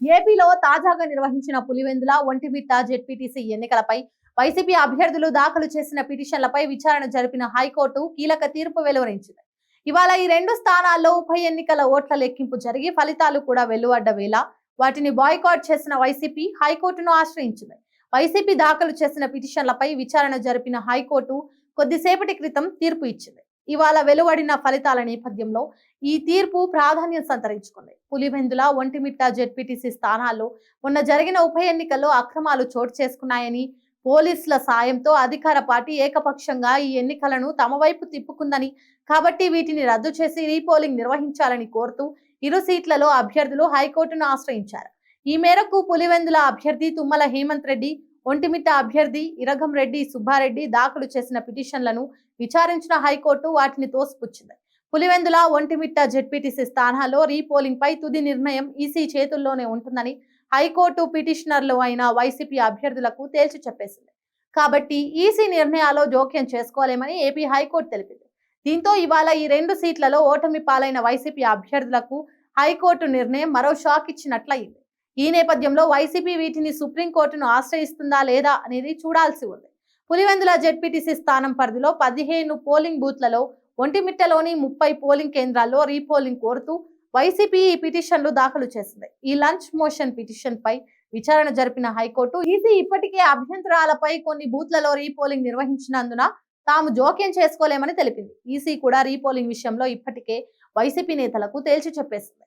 ఏపీలో తాజాగా నిర్వహించిన పులివెందుల ఒంటిమిట్ట జెడ్పీటీసీ ఎన్నికలపై వైసీపీ అభ్యర్థులు దాఖలు చేసిన పిటిషన్లపై విచారణ జరిపిన హైకోర్టు కీలక తీర్పు వెలువరించింది. ఇవాళ ఈ రెండు స్థానాల్లో ఉప ఎన్నికల ఓట్ల లెక్కింపు జరిగి ఫలితాలు కూడా వెలువడ్డ వేళ వాటిని బాయ్కాట్ చేసిన వైసీపీ హైకోర్టును ఆశ్రయించింది. వైసీపీ దాఖలు చేసిన పిటిషన్లపై విచారణ జరిపిన హైకోర్టు కొద్దిసేపటి క్రితం తీర్పు ఇచ్చింది. ఇవాళ వెలువడిన ఫలితాల నేపథ్యంలో ఈ తీర్పు ప్రాధాన్యం సంతరించుకుంది. పులివెందుల ఒంటిమిట్ట జెడ్పీటీసీ స్థానాల్లో మొన్న జరిగిన ఉప ఎన్నికల్లో అక్రమాలు చోటు చేసుకున్నాయని పోలీసుల సాయంతో అధికార పార్టీ ఏకపక్షంగా ఈ ఎన్నికలను తమ వైపు తిప్పుకుందని కాబట్టి వీటిని రద్దు చేసి రీపోలింగ్ నిర్వహించాలని కోరుతూ ఇరు సీట్లలో అభ్యర్థులు హైకోర్టును ఆశ్రయించారు. ఈ మేరకు పులివెందుల అభ్యర్థి తుమ్మల హేమంత్ రెడ్డి ఒంటిమిట్ట అభ్యర్థి ఇరగం రెడ్డి సుబ్బారెడ్డి దాఖలు చేసిన పిటిషన్లను విచారించిన హైకోర్టు వాటిని తోసిపుచ్చింది. పులివెందుల ఒంటిమిట్ట జెడ్పీటీసీ స్థానాల్లో రీపోలింగ్ పై తుది నిర్ణయం ఈసీ చేతుల్లోనే ఉంటుందని హైకోర్టు పిటిషనర్లు అయిన వైసీపీ అభ్యర్థులకు తేల్చి చెప్పేసింది. కాబట్టి ఈసీ నిర్ణయాల్లో జోక్యం చేసుకోలేమని ఏపీ హైకోర్టు తెలిపింది. దీంతో ఇవాళ ఈ రెండు సీట్లలో ఓటమి పాలైన వైసీపీ అభ్యర్థులకు హైకోర్టు నిర్ణయం మరో షాక్ ఇచ్చినట్లయింది ఈ నేపథ్యంలో వైసీపీ వీటిని సుప్రీంకోర్టును ఆశ్రయిస్తుందా లేదా అనేది చూడాల్సి ఉంది. పులివెందుల జెడ్పీటీసీ స్థానం పరిధిలో పదిహేను పోలింగ్ బూత్లలో ఒంటిమిట్టలోని ముప్పై పోలింగ్ కేంద్రాల్లో రీపోలింగ్ కోరుతూ వైసీపీ ఈ పిటిషన్లు దాఖలు చేసింది. ఈ లంచ్ మోషన్ పిటిషన్ పై విచారణ జరిపిన హైకోర్టు ఈసీ ఇప్పటికే అభ్యంతరాలపై కొన్ని బూత్లలో రీపోలింగ్ నిర్వహించినందున తాము జోక్యం చేసుకోలేమని తెలిపింది. ఈసీ కూడా రీపోలింగ్ విషయంలో ఇప్పటికే వైసీపీ నేతలకు తేల్చి చెప్పేసింది.